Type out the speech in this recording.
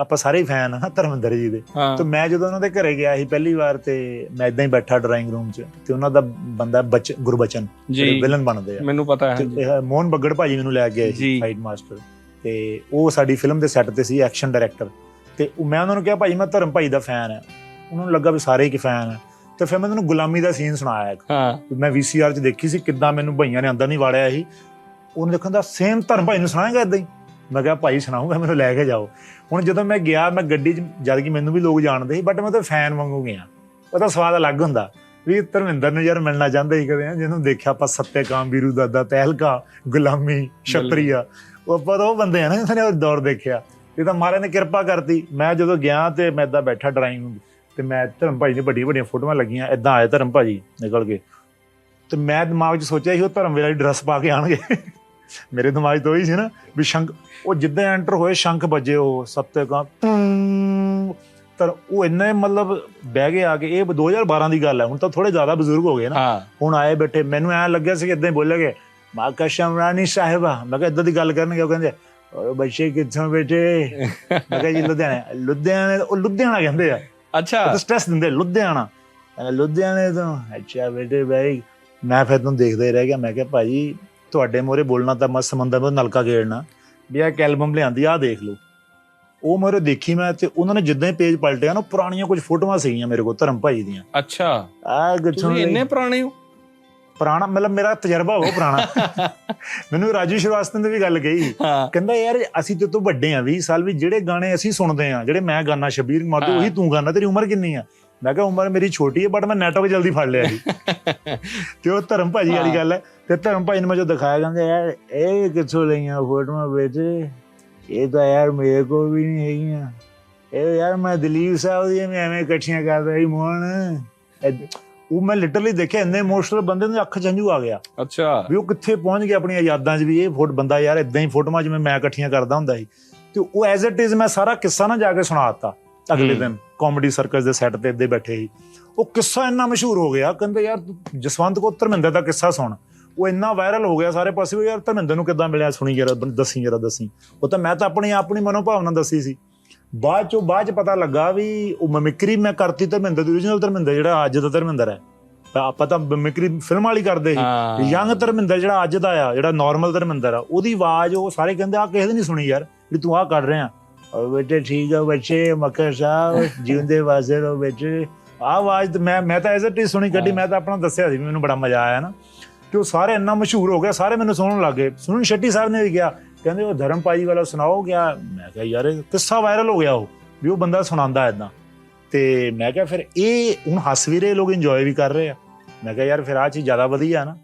ਆਪਾਂ ਸਾਰੇ ਹੀ ਫੈਨ ਹਾਂ ਧਰਮਿੰਦਰ ਜੀ ਦੇ। ਹਾਂ। ਤੇ ਮੈਂ ਜਦੋਂ ਉਹਨਾਂ ਦੇ ਘਰੇ ਗਿਆ ਸੀ ਪਹਿਲੀ ਵਾਰ ਤੇ ਮੈਂ ਇਦਾਂ ਹੀ ਬੈਠਾ ਡਰਾਇੰਗ ਰੂਮ 'ਚ ਤੇ ਉਹਨਾਂ ਦਾ ਬੰਦਾ ਬਚ ਗੁਰਬਚਨ ਵਿਲਨ ਬਣਦੇ ਆ। ਮੈਨੂੰ ਪਤਾ ਹੈ ਮੋਹਨ ਬੱਗੜ ਭਾਜੀ ਮੈਨੂੰ ਲੈ। ਸੀ ਫਾਈਟ ਮਾਸਟਰ ਤੇ ਉਹ ਸਾਡੀ ਫਿਲਮ ਦੇ ਸੈੱਟ ਤੇ ਸੀ ਐਕਸ਼ਨ ਡਾਇਰੈਕਟਰ ਤੇ ਮੈਂ ਉਹਨਾਂ ਨੂੰ ਕਿਹਾ ਭਾਈ ਮੈਂ ਧਰਮ ਭਾਈ ਦਾ ਫੈਨ ਆ। ਉਹਨਾਂ ਨੂੰ ਲੱਗਾ ਵੀ ਸਾਰੇ ਹੀ ਫੈਨ ਆ। ਤੇ ਫਿਰ ਮੈਂ ਉਹਨਾਂ ਨੂੰ ਗੁਲਾਮੀ ਦਾ ਸੀਨ ਸੁਣਾਇਆ ਹਾਂ। ਮੈਂ ਵੀਸੀਆਰ 'ਚ ਦੇਖੀ ਸੀ ਕਿੱਦਾਂ ਮੈਨੂੰ ਭਈਆਂ ਨੇ ਅੰਦਰ ਨਹੀਂ ਵਾੜਿਆ ਸੀ। ਉਹਨੂੰ ਦੇਖਣ ਦਾ ਸੇਮ ਧਰਮ ਭਾਈ ਨੂੰ ਸੁਣਾਏਗਾ ਇਦਾਂ ਹੀ? ਮੈਂ ਕਿਹਾ ਭਾਈ ਸੁਣਾਉਂਗਾ ਮੈਨੂੰ ਲੈ ਕੇ ਜਾਓ। ਹੁਣ ਜਦੋਂ ਮੈਂ ਗਿਆ, ਮੈਂ ਗੱਡੀ 'ਚ, ਜਦ ਕਿ ਮੈਨੂੰ ਵੀ ਲੋਕ ਜਾਣਦੇ ਸੀ ਬਟ ਮੈਂ ਤਾਂ ਫੈਨ ਵਾਂਗੂ ਗਿਆ। ਉਹਦਾ ਸਵਾਦ ਅਲੱਗ ਹੁੰਦਾ। ਵੀ ਧਰਮਿੰਦਰ ਨੂੰ ਯਾਰ ਮਿਲਣਾ ਚਾਹੁੰਦੇ ਸੀ ਕਦੇ, ਜਿਹਨੂੰ ਦੇਖਿਆ ਆਪਾਂ ਸੱਤੇ ਕਾਮ ਵੀਰੂ ਦਾਦਾ, ਤਹਿਲਕਾ, ਗੁਲਾਮੀ ਛਤਰੀਆ ਉਹ ਪਰ ਉਹ ਬੰਦੇ ਆ ਨਾ, ਜਿਹਨਾਂ ਨੇ ਉਹ ਦੌਰ ਦੇਖਿਆ। ਇਹ ਤਾਂ ਮਹਾਰਾਜ ਨੇ ਕਿਰਪਾ ਕਰਤੀ। ਮੈਂ ਜਦੋਂ ਗਿਆ ਤੇ ਮੈਂ ਇਦਾਂ ਬੈਠਾ ਡਰਾਇੰਗ ਰੂਮ ਤੇ ਮੈਂ ਧਰਮ ਭਾਈ ਦੀ ਵੱਡੀਆਂ ਵੱਡੀਆਂ ਫੋਟੋਆਂ ਲੱਗੀਆਂ, ਇਦਾਂ ਆਏ ਧਰਮ ਭਾਜੀ ਨਿਕਲ ਕੇ। ਤੇ ਮੈਂ ਦਿਮਾਗ 'ਚ ਸੋਚਿਆ ਸੀ ਉਹ ਧਰਮ ਵੇਲਾ ਦੀ ਡਰੈਸ ਪਾ ਕੇ ਆਣਗੇ ਮੇਰੇ ਦਿਮਾਗ 'ਚ ਤਾਂ ਉਹੀ ਸੀ ਨਾ ਵੀ ਸ਼ੰਖ ਉਹ ਜਿੱਦਾਂ ਐਂਟਰ ਹੋਏ ਸ਼ੰਖ ਵੱਜੇ ਉਹ ਸੱਤੇ ਕਾਂ ਤਾਂ। ਉਹ ਇੰਨੇ ਮਤਲਬ ਬਹਿ ਗਏ ਆ ਕੇ ਇਹ 2012 ਦੀ ਗੱਲ ਹੈ ਹੁਣ ਤਾਂ ਥੋੜੇ ਜ਼ਿਆਦਾ ਬਜ਼ੁਰਗ ਹੋ ਗਏ ਨਾ। ਹੁਣ ਆਏ ਬੈਠੇ ਮੈਨੂੰ ਐ ਲੱਗਿਆ ਸੀ ਕਿ ਇਦਾਂ ਹੀ ਬੋਲੇਗੇ ਮਾਕਾ ਸ਼ਮਰਾਨੀ ਸਾਹਿਬਾ। ਮੈਂ ਕਿਹਾ ਇਦਾਂ ਦੀ ਗੱਲ ਕਰਨਗੇ ਉਹ ਕਹਿੰਦੇ ਓਏ ਬੱਚੇ ਕਿੱਥੋਂ ਬੈਠੇ? ਮੈਂ ਕਿਹਾ ਜੀ ਲੁਧਿਆਣੇ ਲੁਧਿਆਣੇ ਉਹ ਲੁਧਿਆਣਾ ਕਹਿੰਦੇ ਆ। ਅੱਛਾ। ਉਹ ਸਟ੍ਰੈਸ ਦਿੰਦੇ ਲੁਧਿਆਣਾ। ਲੁਧਿਆਣੇ ਤੋਂ? ਅੱਛਾ ਬੇਟੇ ਬਾਈ ਮੈਂ ਫਿਰ ਤੁਹਾਨੂੰ ਦੇਖਦਾ ਹੀ ਰਹਿ ਗਿਆ ਮੈਂ ਕਿਹਾ ਭਾਜੀ ਤੁਹਾਡੇ ਮੋਰੇ ਬੋਲਣਾ ਤਾਂ ਮਸ ਸਮੰਦਰ ਵਿੱਚ ਨਲਕਾ ਗੇੜਨਾ। ਵੀ ਆਹ ਇੱਕ ਐਲਬਮ ਲਿਆਂਦੀ ਆਹ ਦੇਖ ਲਓ। ਉਹ ਮੋਰੇ ਦੇਖੀ ਮੈਂ ਤੇ ਉਹਨਾਂ ਨੇ ਜਿੱਦਾਂ ਹੀ ਪੇਜ ਪਲਟਿਆ ਨਾ ਪੁਰਾਣੀਆਂ ਕੁਝ ਫੋਟੋਆਂ ਸੀਗੀਆਂ ਮੇਰੇ ਕੋਲ ਧਰਮ ਭਾਈ ਦੀਆਂ। ਅੱਛਾ। ਆ ਕਿੱਥੋਂ ਤੁਸੀਂ ਇੰਨੇ? ਪੁਰਾਣੇ ਹੋ? ਪੁਰਾਣਾ ਮਤਲਬ ਮੇਰਾ ਤਜਰਬਾ ਉਹ ਪੁਰਾਣਾ। ਮੈਨੂੰ ਰਾਜੂ ਸ਼੍ਰੀਵਾਸਤਵ ਨੇ ਵੀ ਗੱਲ ਕਹੀ। ਹਾਂ। ਕਹਿੰਦਾ ਯਾਰ ਅਸੀਂ ਤੇ ਤੋਂ ਵੱਡੇ ਆ 20 ਸਾਲ ਵੀ ਜਿਹੜੇ ਗਾਣੇ ਅਸੀਂ ਸੁਣਦੇ ਆ ਜਿਹੜੇ ਮੈਂ ਗਾਣਾ ਸ਼ਬੀਰ ਹਾਂ। ਉਹੀ ਤੂੰ ਗਾਣਾ ਤੇਰੀ ਉਮਰ ਕਿੰਨੀ ਆ? ਮੈਂ ਕਿਹਾ ਉਮਰ ਮੇਰੀ ਛੋਟੀ ਹੈ ਬਟ ਮੈਂ ਨੈਟਵਰਕ ਜਲਦੀ ਫੜ ਲਿਆ ਸੀ ਤੇ ਉਹ ਧਰਮ ਭਾਜੀ ਵਾਲੀ। ਗੱਲ ਹੈ ਤੇ ਧਰਮ ਭਾਈ ਨੇ ਮੈਨੂੰ ਦਿਖਾਇਆ ਕਹਿੰਦੇ ਯਾਰ ਇਹ ਕਿੱਥੋਂ ਲਈਆਂ ਫੋਟੋਆਂ ਬੇਟੇ ਇਹ ਤਾਂ ਯਾਰ ਮੇਰੇ ਕੋਲ ਵੀ ਨਹੀਂ ਹੈਗੀਆਂ। ਇਹ ਯਾਰ ਮੈਂ ਦਲੀਪ ਸਾਹਿਬ ਦੀਆਂ ਵੀ ਐਵੇਂ ਇਕੱਠੀਆਂ ਕਰਦਾ ਸੀ ਮੋਹਨ। ਉਹ ਮੈਂ ਲਿਟਰਲੀ ਦੇਖਿਆ ਇੰਨੇ ਇਮੋਸ਼ਨਲ ਬੰਦੇ ਨੂੰ ਅੱਖ ਚੰਝੂ ਆ ਗਿਆ। ਅੱਛਾ। ਵੀ ਉਹ ਕਿੱਥੇ ਪਹੁੰਚ ਗਿਆ ਆਪਣੀਆਂ ਯਾਦਾਂ 'ਚ ਵੀ ਇਹ ਫੋਟ ਬੰਦਾ ਯਾਰ ਇਦਾਂ ਹੀ ਫੋਟੋਆਂ ਜਿਵੇਂ ਮੈਂ ਇਕੱਠੀਆਂ ਕਰਦਾ ਹੁੰਦਾ ਸੀ। ਤੇ ਉਹ ਐਜ਼ ਇਟ ਇਜ਼ ਮੈਂ ਸਾਰਾ ਕਿੱਸਾ ਨਾ ਜਾ ਕੇ ਸੁਣਾ ਦਿੱਤਾ ਅਗਲੇ। ਦਿਨ। ਕਾਮੇਡੀ ਸਰਕਸ ਦੇ ਸੈੱਟ ਤੇ ਇੱਦੇ ਬੈਠੇ ਸੀ। ਉਹ ਕਿੱਸਾ ਇੰਨਾ ਮਸ਼ਹੂਰ ਹੋ ਗਿਆ ਕਹਿੰਦੇ ਯਾਰ ਜਸਵੰਤ ਕੋ ਧਰਮਿੰਦਰ ਦਾ ਕਿੱਸਾ ਸੁਣ। ਉਹ ਇੰਨਾ ਵਾਇਰਲ ਹੋ ਗਿਆ ਸਾਰੇ ਪਾਸੇ ਵੀ ਯਾਰ ਧਰਮਿੰਦਰ ਨੂੰ ਕਿੱਦਾਂ ਮਿਲਿਆ ਸੁਣੀ ਜਰਾ ਦੱਸੀ ਜਰਾ ਦੱਸੀ। ਉਹ ਤਾਂ ਮੈਂ ਤਾਂ ਆਪਣੀ ਆਪਣੀ ਮਨੋਭਾਵਨਾ ਦੱਸੀ ਸੀ। ਬਾਅਦ ਚੋਂ ਬਾਅਦ ਚ ਪਤਾ ਲੱਗਾ ਵੀ ਉਹ ਮਿਮਿਕਰੀ ਮੈਂ ਕਰਤੀ ਧਰਮਿੰਦਰ ਦੀ origignal ਧਰਮਿੰਦਰ ਜਿਹੜਾ ਅੱਜ ਦਾ ਧਰਮਿੰਦਰ ਹੈ। ਤਾਂ ਆਪਾਂ ਤਾਂ ਮਿਮਿਕਰੀ ਫਿਲਮ ਵਾਲੀ ਕਰਦੇ ਸੀ। ਯੰਗ ਧਰਮਿੰਦਰ ਜਿਹੜਾ ਅੱਜ ਦਾ ਆ ਜਿਹੜਾ ਨਾਰਮਲ ਧਰਮਿੰਦਰ ਆ ਉਹਦੀ ਆਵਾਜ਼ ਉਹ ਸਾਰੇ ਕਹਿੰਦੇ ਆ ਕਿਸੇ ਦੀ ਨਹੀਂ ਸੁਣੀ ਯਾਰ ਵੀ ਤੂੰ ਆ ਕਰ ਰਿਹਾ। ਓ ਬੇਟੇ ਠੀਕ ਆ ਬੱਚੇ ਮੱਕਰ ਸਾਹਿਬ ਜਿਉਂਦੇ ਵਾਜ਼ੇ ਰਹੋ ਬੇਟੇ। ਆ ਆਵਾਜ਼ ਤੇ ਮੈਂ ਮੈਂ ਤਾਂ ਐਜ਼ ਇਟ ਇਜ਼ ਸੁਣੀ ਹਾਂ। ਮੈਂ ਤਾਂ ਆਪਣਾ ਦੱਸਿਆ ਸੀ ਮੈਨੂੰ ਬੜਾ ਮਜ਼ਾ ਆਇਆ ਨਾ। ਤੇ ਉਹ ਸਾਰੇ ਇੰਨਾ ਮਸ਼ਹੂਰ ਹੋ ਗਿਆ ਸਾਰੇ ਮੈਨੂੰ ਸੁਣਨ ਲੱਗੇ ਸੁਣਨ ਸ਼ੈੱਟੀ ਸਾਹਿਬ ਨੇ ਵੀ ਕਿਹਾ ਕਹਿੰਦੇ ਉਹ ਧਰਮਪਾਈ ਵਾਲਾ ਸੁਣਾਓ ਕਿਆ ਮੈਂ ਕਿਹਾ ਯਾਰ ਇਹ ਕਿੱਸਾ ਵਾਇਰਲ ਹੋ ਗਿਆ ਉਹ ਵੀ ਉਹ ਬੰਦਾ ਸੁਣਾਉਂਦਾ ਇਦਾਂ ਤੇ ਮੈਂ ਕਿਹਾ ਫਿਰ ਇਹ ਹੁਣ ਹੱਸ ਵੀ ਰਹੇ ਲੋਕ ਇੰਜੋਏ ਵੀ ਕਰ ਰਹੇ ਆ। ਮੈਂ ਕਿਹਾ ਯਾਰ ਫਿਰ ਆ ਚੀਜ਼ ਜ਼ਿਆਦਾ ਵਧੀਆ ਨਾ।